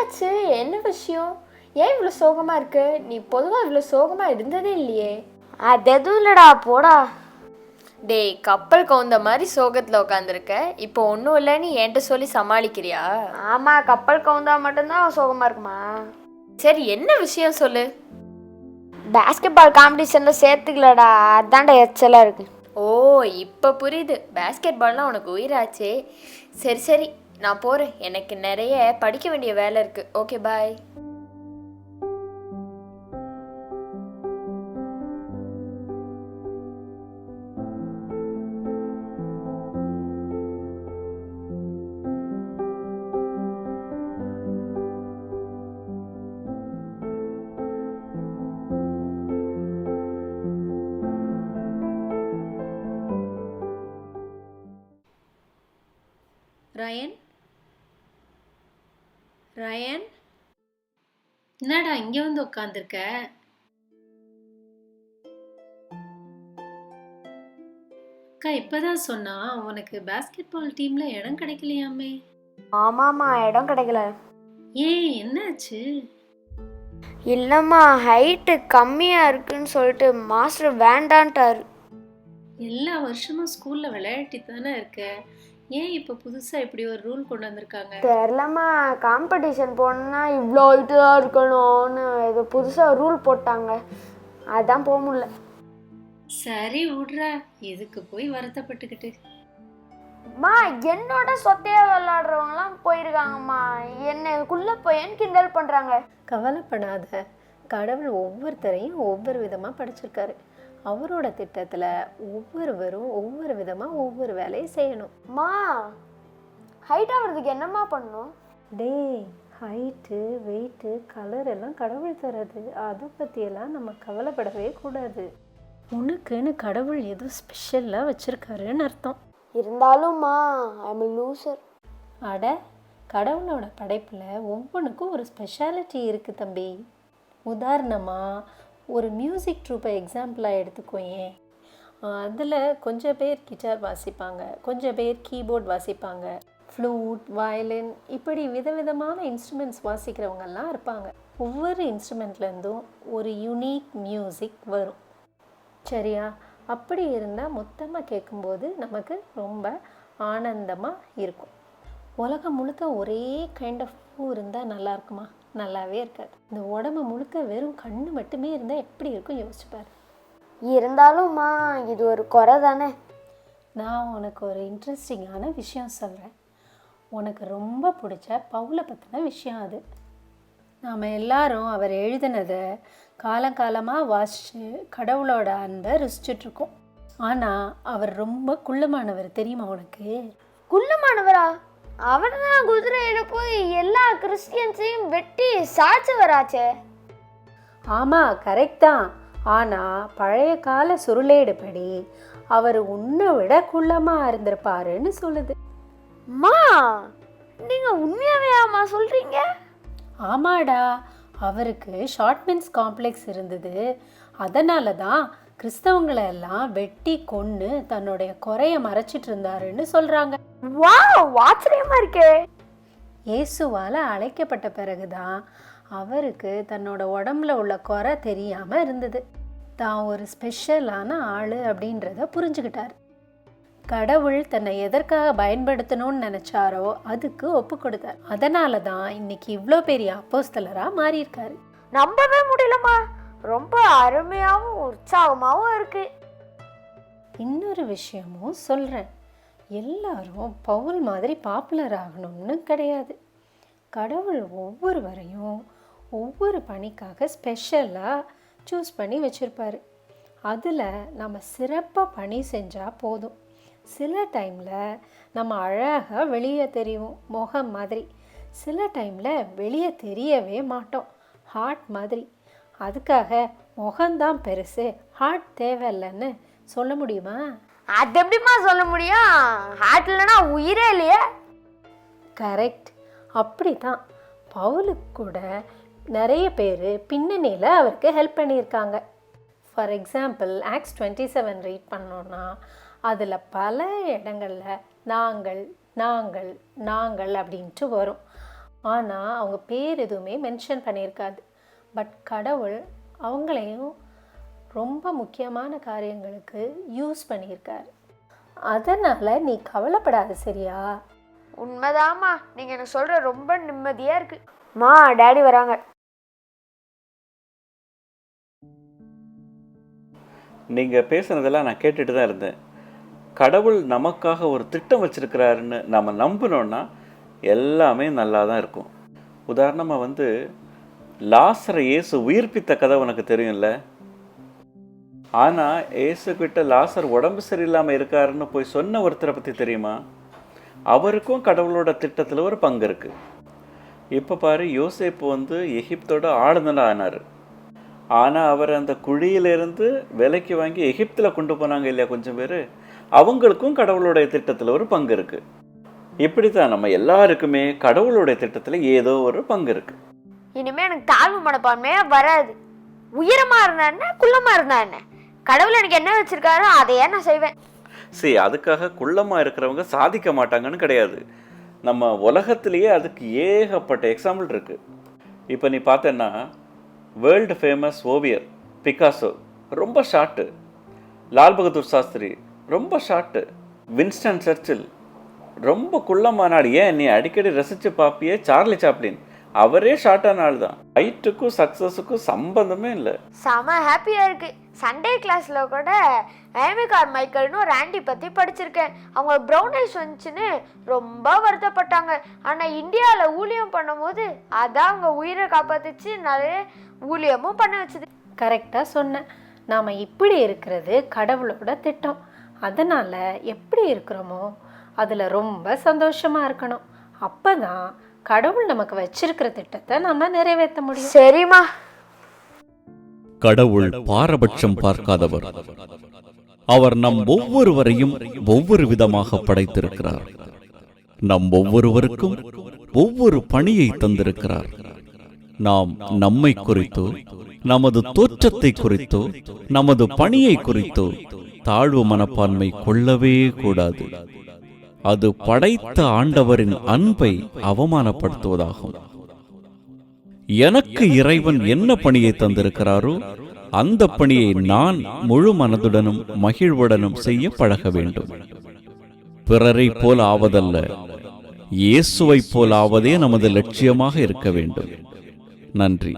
என்னாச்சு? என்ன விஷயம்? ஏன் இவ்வளோ சோகமாக இருக்கு? நீ பொதுவாக இவ்வளோ சோகமாக இருந்ததே இல்லையே. அது எதுவும் இல்லடா போடா. டேய் கப்பல் கவுந்த மாதிரி சோகத்தில் உட்காந்துருக்க இப்போ ஒன்றும் இல்லைன்னு என்கிட்ட சொல்லி சமாளிக்கிறியா? ஆமா கப்பல் கவுந்தா மட்டும்தான் சோகமா இருக்குமா? சரி என்ன விஷயம் சொல்லு? பேஸ்கெட் பால் காம்படிஷன்ல சேர்த்துக்கலடா. அதான்டா எச்சலா இருக்கு. ஓ இப்போ புரியுது. பேஸ்கெட் பால்னால் உனக்கு உயிராச்சே. சரி சரி. நான் போகிறேன் எனக்கு நிறைய படிக்க வேண்டிய வேலை இருக்குது ஓகே பாய் ரயன் ரயன் என்னடா இங்க வந்து உட்காந்துருக்க அக்கா இப்பதான் சொன்னா உனக்கு பாஸ்கெட் பால் டீம்ல இடம் கிடைக்கலையாமே? ஆமாமா இடம் கிடைக்கல. ஏன் என்னாச்சு? இல்லம்மா ஹைட்டு கம்மியா இருக்குன்னு சொல்லிட்டு மாஸ்டர் வேண்டான்ட்டாரு. எல்லா வருஷமும் ஸ்கூல்ல விளையாட்டி தானே இருக்க? ஏன் இப்ப புதுசா இப்படி ஒரு ரூல் கொண்டு வந்திருக்காங்க? தெரிலம்மா காம்படிஷன் போனா இவ்வளோ தான் இருக்கணும்னு ஏதோ புதுசாக ரூல் போட்டாங்க. அதான் போக முடியல. சரி விடுறா. எதுக்கு போய் வருத்தப்பட்டுக்கிட்டு? அம்மா என்னோட சொத்தையா விளையாடுறவங்கலாம் போயிருக்காங்கம்மா. என்னைக்குள்ள போயேன்னு கிண்டல் பண்றாங்க? கவலைப்படாத. கடவுள் ஒவ்வொருத்தரையும் ஒவ்வொரு விதமாக படிச்சிருக்காரு. அவரோட திட்டத்தில் ஒவ்வொருவரும் ஒவ்வொரு விதமாக ஒவ்வொரு வேலையை செய்யணும். அம்மா ஹைட் ஆகிறதுக்கு என்னம்மா பண்ணணும் டேய் ஹைட்டு வெயிட்டு கலர் எல்லாம் கடவுள் தர்றது. அதை பற்றியெல்லாம் நம்ம கவலைப்படவே கூடாது. உனக்குன்னு கடவுள் ஏதோ ஸ்பெஷலாக வச்சுருக்காருன்னு அர்த்தம். இருந்தாலும்மா ஐம் லூசர் அட கடவுளோட படைப்பில் ஒவ்வொன்றுக்கும் ஒரு ஸ்பெஷாலிட்டி இருக்குது தம்பி. உதாரணமாக ஒரு மியூசிக் ட்ரூப்பை எக்ஸாம்பிளாக எடுத்துக்கோயேன். அதில் கொஞ்சம் பேர் கிட்டார் வாசிப்பாங்க கொஞ்சம் பேர் கீபோர்ட் வாசிப்பாங்க. ஃப்ளூட் வயலின் இப்படி விதவிதமான இன்ஸ்ட்ருமெண்ட்ஸ் வாசிக்கிறவங்கெல்லாம் இருப்பாங்க. ஒவ்வொரு இன்ஸ்ட்ருமெண்ட்லேருந்தும் ஒரு யூனிக் மியூசிக் வரும். சரியா? அப்படி இருந்தால் மொத்தமாக கேட்கும்போது நமக்கு ரொம்ப ஆனந்தமாக இருக்கும். உலகம் முழுக்க ஒரே கைண்ட் ஆஃப் பூ இருந்தால் நல்லா இருக்குமா? நல்லாவே இருக்காது. இந்த உடம்பு முழுக்க வெறும் கண்ணு மட்டுமே இருந்தால் எப்படி இருக்கும்? யோசிச்சு பாரு. இருந்தாலும்மா இது ஒரு குறை தானே? நான் உனக்கு ஒரு இன்ட்ரெஸ்டிங்கான விஷயம் சொல்கிறேன் உனக்கு ரொம்ப பிடிச்ச பவுலை பற்றின விஷயம் அது. நாம் எல்லாரும் அவர் எழுதினதை காலங்காலமாக வாசித்து கடவுளோட அன்பை ருசிச்சிட்ருக்கோம். ஆனால் அவர் ரொம்ப குள்ளமானவர் தெரியுமா உனக்கு? குள்ளமானவரா? அவர் தான் குதிரையில போய் எல்லா கிறிஸ்டியன்ஸையும் வெட்டி சாய்ச்சவராச்சே ஆமாம் கரெக்ட் தான். ஆனால் பழைய கால சுருளேடுபடி அவர் உன்னை விட குள்ளமாக இருந்திருப்பாருன்னு சொல்லுது. அம்மா நீங்க உண்மையாவே ஆமா சொல்றீங்க? ஆமாடா அவருக்கு ஷார்ட்மென்ஸ் காம்ப்ளெக்ஸ் இருந்தது. அதனால தான் கிறிஸ்தவங்களை எல்லாம் வெட்டி கொன்று தன்னுடைய குறைய மறைச்சிட்டு இருந்தாருன்னு சொல்கிறாங்க வாவ் ஆச்சரியமா இருக்கே. இயேசுவால் அழைக்கப்பட்ட பிறகுதான் அவருக்கு தன்னோட உடம்புல உள்ள குறை தெரியாமல் இருந்தது. தான் ஒரு ஸ்பெஷலான ஆள் அப்படின்றத புரிஞ்சுக்கிட்டார். கடவுள் தன்னை எதற்காக பயன்படுத்தணும்னு நினச்சாரோ அதுக்கு ஒப்பு கொடுத்தார். அதனால தான் இன்னைக்கு இவ்வளோ பெரிய அப்போஸ்தலராக மாறியிருக்காரு. நம்பவே முடியலம்மா. ரொம்ப அருமையாவும் உற்சாகமாவும் இருக்கு. இன்னொரு விஷயமும் சொல்கிறேன் எல்லாரும் பவுல் மாதிரி பாப்புலர் ஆகணும்னு கிடையாது. கடவுள் ஒவ்வொருவரையும் ஒவ்வொரு பணிக்காக ஸ்பெஷலாக சூஸ் பண்ணி வச்சுருப்பார். அதில் நம்ம சிறப்பாக பணி செஞ்சால் போதும். சில டைமில் நம்ம அழகாக வெளியே தெரியும் முகம் மாதிரி. சில டைமில் வெளியே தெரியவே மாட்டோம் ஹார்ட் மாதிரி. அதுக்காக முகம்தான் பெருசு ஹார்ட் தேவையில்லைன்னு சொல்ல முடியுமா? அது எப்படிம்மா சொல்ல முடியும்? ஹார்ட் இல்லைன்னா உயிரே இல்லையே. கரெக்ட் அப்படி தான் பவுலுக்கு கூட நிறைய பேர் பின்னணியில் அவருக்கு ஹெல்ப் பண்ணியிருக்காங்க. For example Acts twenty seven read பண்ணோன்னா அதில் பல இடங்களில் நாங்கள் நாங்கள் நாங்கள் அப்படின்ட்டு வரும். ஆனால் அவங்க பேர் எதுவுமே மென்ஷன் பண்ணியிருக்காது. பட் கடவுள் அவங்களையும் ரொம்ப முக்கியமான காரியங்களுக்கு யூஸ் பண்ணியிருக்காரு. அதனால் நீ கவலைப்படாத சரியா? உண்மைதாம்மா. நீங்கள் எனக்கு சொல்கிற ரொம்ப நிம்மதியாக இருக்கு. மா டேடி வராங்க. நீங்கள் பேசுனதெல்லாம் நான் கேட்டுட்டு தான் இருந்தேன். கடவுள் நமக்காக ஒரு திட்டம் வச்சிருக்கிறாருன்னு நம்ம நம்பினோன்னா எல்லாமே நல்லா தான் இருக்கும். உதாரணமாக வந்து லாசரை இயேசு உயிர்ப்பித்த கதை உனக்கு தெரியும்ல? ஆனால் இயேசு கிட்ட லாசர் உடம்பு சரியில்லாமல் இருக்காருன்னு போய் சொன்ன ஒருத்தரை பற்றி தெரியுமா? அவருக்கும் கடவுளோட திட்டத்தில் ஒரு பங்கு இருக்குது இப்போ பாரு யோசேப்பு வந்து எகிப்தோட ஆளுநராக ஆனார். ஆனால் அவர் அந்த குழியிலிருந்து விலைக்கு வாங்கி எகிப்தில் கொண்டு போனாங்க இல்லையா கொஞ்சம் பேர்? அவங்களுக்கும் கடவுளுடைய திட்டத்தில் ஒரு பங்கு இருக்குது இப்படி தான் நம்ம எல்லாருக்குமே கடவுளுடைய திட்டத்தில் ஏதோ ஒரு பங்கு இருக்குது இனிமேல் எனக்கு தாழ்வு மனப்பான்மையாக வராது. உயரமாக இருந்தா என்ன குள்ளமாக இருந்தா என்ன? கடவுள் எனக்கு என்ன வச்சிருக்காரோ அதையே நான் செய்வேன். சரி அதுக்காக குள்ளமாக இருக்கிறவங்க சாதிக்க மாட்டாங்கன்னு கிடையாது. நம்ம உலகத்திலேயே அதுக்கு ஏகப்பட்ட எக்ஸாம்பிள் இருக்குது இப்போ நீ பார்த்தேன்னா வேர்ல்டு ஃபேமஸ் ஓவியர் பிகாசோ ரொம்ப ஷார்ட்டு லால் பகதூர் சாஸ்திரி ரொம்ப ஷார்ட்டு வின்ஸ்டன் சர்ச்சில் ரொம்ப குள்ளமான நாடு ஏன் நீ அடிக்கடி ரசித்து பார்ப்பியே சார்லி சாப்ளின். அவரே ஷார்ட்டான ஆள் தான். ஹைட்டுக்கும் சக்ஸஸுக்கும் சம்பந்தமே இல்லை. செம ஹாப்பியா இருக்கு. சண்டே கிளாஸ்ல கூட ஏமிகார் மைக்கேல்னு ஒரு ஆண்டி பத்தி படிச்சிருக்கேன். அவங்க ப்ரௌன் ஐஸ் வந்துச்சுன்னு ரொம்ப வருத்தப்பட்டாங்க. ஆனா இந்தியால ஊழியம் பண்ணும்போது அதான் அவங்க உயிரை காப்பாத்துச்சு நிறைய ஊழியமும் பண்ண வச்சது. கரெக்டாக சொன்னேன் நாம் இப்படி இருக்கிறது கடவுளோட திட்டம். அதனால் எப்படி இருக்கிறோமோ அதில் ரொம்ப சந்தோஷமாக இருக்கணும். அப்போ தான் கடவுள் நமக்கு வச்சிருக்கிற திட்டத்தை நம்ம நிறைவேற்ற முடியும். சரிம்மா. கடவுள் பாரபட்சம் பார்க்காதவர். அவர் நம் ஒவ்வொருவரையும் ஒவ்வொரு விதமாக படைத்திருக்கிறார். நம் ஒவ்வொருவருக்கும் ஒவ்வொரு பணியை தந்திருக்கிறார். நாம் நம்மை குறித்தோ நமது தோற்றத்தை குறித்தோ நமது பணியை குறித்தோ தாழ்வு மனப்பான்மை கொள்ளவே கூடாது. அது படைத்த ஆண்டவரின் அன்பை அவமானப்படுத்துவதாகும். எனக்கு இறைவன் என்ன பணியை தந்திருக்கிறாரோ அந்த பணியை நான் முழு மனதுடனும் மகிழ்வுடனும் செய்ய பழக வேண்டும். பிறரை போல் ஆவதல்ல இயேசுவைப் போல் ஆவதே நமது லட்சியமாக இருக்க வேண்டும். நன்றி.